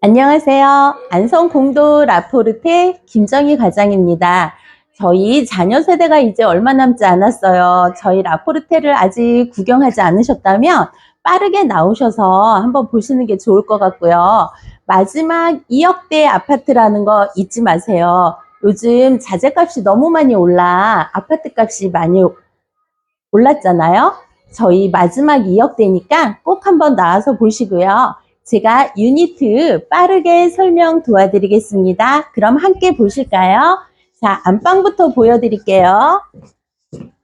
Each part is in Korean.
안녕하세요. 안성 공도 라포르테 김정희 과장입니다. 저희 자녀 세대가 이제 얼마 남지 않았어요. 저희 라포르테를 아직 구경하지 않으셨다면 빠르게 나오셔서 한번 보시는 게 좋을 것 같고요. 마지막 2억대 아파트라는 거 잊지 마세요. 요즘 자재값이 너무 많이 올라 아파트 값이 많이 올랐잖아요. 저희 마지막 2억대니까 꼭 한번 나와서 보시고요. 제가 유니트 빠르게 설명 도와드리겠습니다. 그럼 함께 보실까요? 자, 안방부터 보여드릴게요.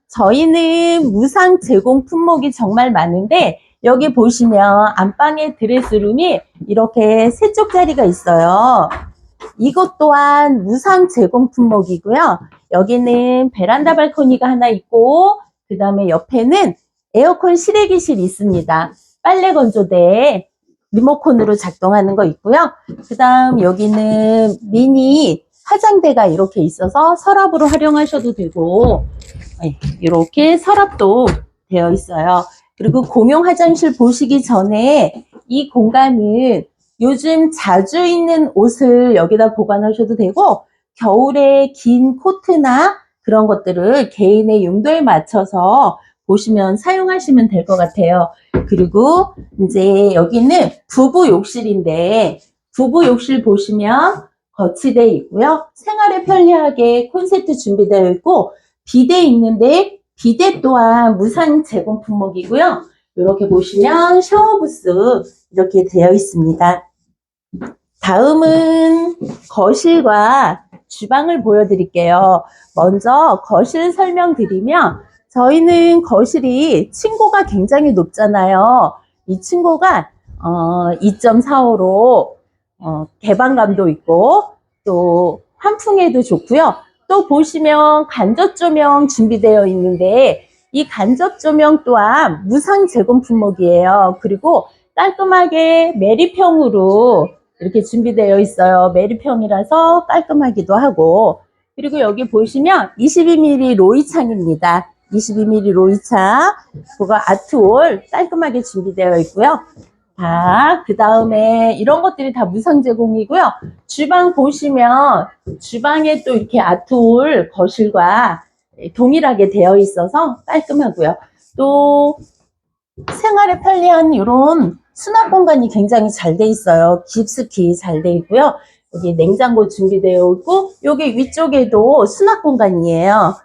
저희는 무상 제공 품목이 정말 많은데 여기 보시면 안방의 드레스룸이 이렇게 세 쪽짜리가 있어요. 이것 또한 무상 제공 품목이고요. 여기는 베란다 발코니가 하나 있고 그 다음에 옆에는 에어컨 실외기실이 있습니다. 빨래 건조대 리모컨으로 작동하는 거 있고요. 그 다음 여기는 미니 화장대가 이렇게 있어서 서랍으로 활용하셔도 되고 네, 이렇게 서랍도 되어 있어요. 그리고 공용 화장실 보시기 전에 이 공간은 요즘 자주 입는 옷을 여기다 보관하셔도 되고 겨울에 긴 코트나 그런 것들을 개인의 용도에 맞춰서 보시면 사용하시면 될 것 같아요. 그리고 이제 여기는 부부 욕실인데 부부 욕실 보시면 거치대 있고요. 생활에 편리하게 콘센트 준비되어 있고 비데 있는데 비데 또한 무상 제공 품목이고요. 이렇게 보시면 샤워 부스 이렇게 되어 있습니다. 다음은 거실과 주방을 보여드릴게요. 먼저 거실 설명드리면 저희는 거실이 층고가 굉장히 높잖아요. 이 층고가 어, 2.45로 어, 개방감도 있고 또 환풍에도 좋고요. 또 보시면 간접 조명 준비되어 있는데 이 간접 조명 또한 무상 제공 품목이에요. 그리고 깔끔하게 메리평으로 이렇게 준비되어 있어요. 메리평이라서 깔끔하기도 하고 그리고 여기 보시면 22mm 로이 창입니다. 22mm 로이 창 그거 아트홀 깔끔하게 준비되어 있고요. 자, 그 다음에 이런 것들이 다 무상 제공이고요. 주방 보시면 주방에 또 이렇게 아트홀 거실과 동일하게 되어 있어서 깔끔하고요. 또 생활에 편리한 이런 수납 공간이 굉장히 잘 돼 있어요. 깊숙이 잘 돼 있고요. 여기 냉장고 준비되어 있고 여기 위쪽에도 수납 공간이에요.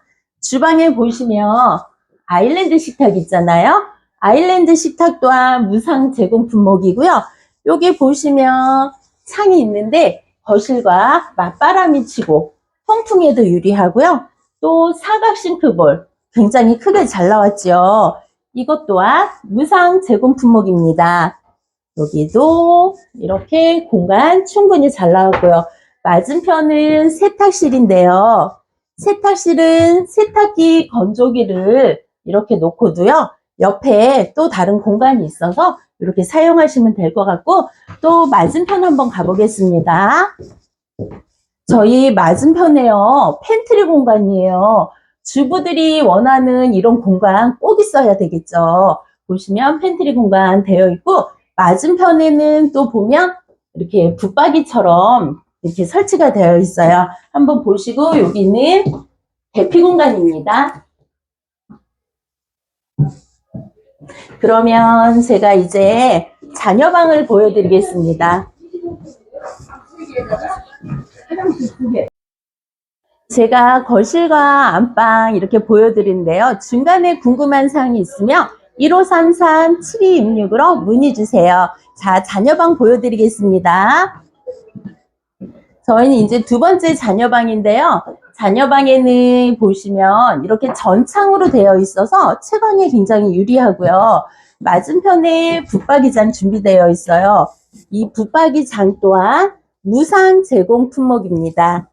주방에 보시면 아일랜드 식탁 있잖아요. 아일랜드 식탁 또한 무상 제공 품목이고요. 여기 보시면 창이 있는데 거실과 맞바람이 치고 통풍에도 유리하고요. 또 사각 싱크볼 굉장히 크게 잘 나왔죠. 이것 또한 무상 제공 품목입니다. 여기도 이렇게 공간 충분히 잘 나왔고요. 맞은편은 세탁실인데요. 세탁실은 세탁기 건조기를 이렇게 놓고도요. 옆에 또 다른 공간이 있어서 이렇게 사용하시면 될 것 같고 또 맞은편 한번 가보겠습니다. 저희 맞은편에요. 팬트리 공간이에요. 주부들이 원하는 이런 공간 꼭 있어야 되겠죠. 보시면 팬트리 공간 되어 있고 맞은편에는 또 보면 이렇게 붙박이처럼 이렇게 설치가 되어 있어요. 한번 보시고 여기는 대피 공간입니다. 그러면 제가 이제 자녀방을 보여드리겠습니다. 제가 거실과 안방 이렇게 보여드리는데요. 중간에 궁금한 사항이 있으면 1533-7266으로 문의 주세요. 자, 자녀방 보여드리겠습니다. 저희는 이제 두 번째 자녀방인데요. 자녀방에는 보시면 이렇게 전창으로 되어 있어서 채광에 굉장히 유리하고요. 맞은편에 붙박이장 준비되어 있어요. 이 붙박이장 또한 무상 제공 품목입니다.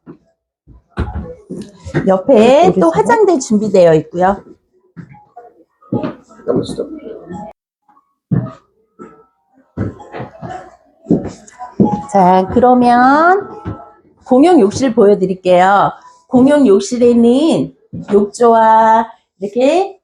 옆에 또 화장대 준비되어 있고요. 자, 그러면 공용 욕실 보여드릴게요. 공용 욕실에는 욕조와 이렇게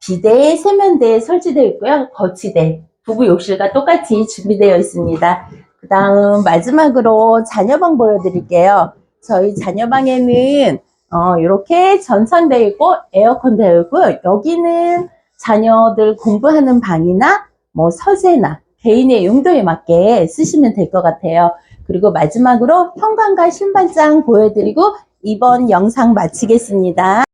비대, 세면대 설치되어 있고요. 거치대, 부부 욕실과 똑같이 준비되어 있습니다. 그 다음 마지막으로 자녀방 보여드릴게요. 저희 자녀방에는 어, 이렇게 전선되어 있고 에어컨 되어 있고 여기는 자녀들 공부하는 방이나 뭐 서재나 개인의 용도에 맞게 쓰시면 될 것 같아요. 그리고 마지막으로 현관과 신발장 보여드리고 이번 영상 마치겠습니다.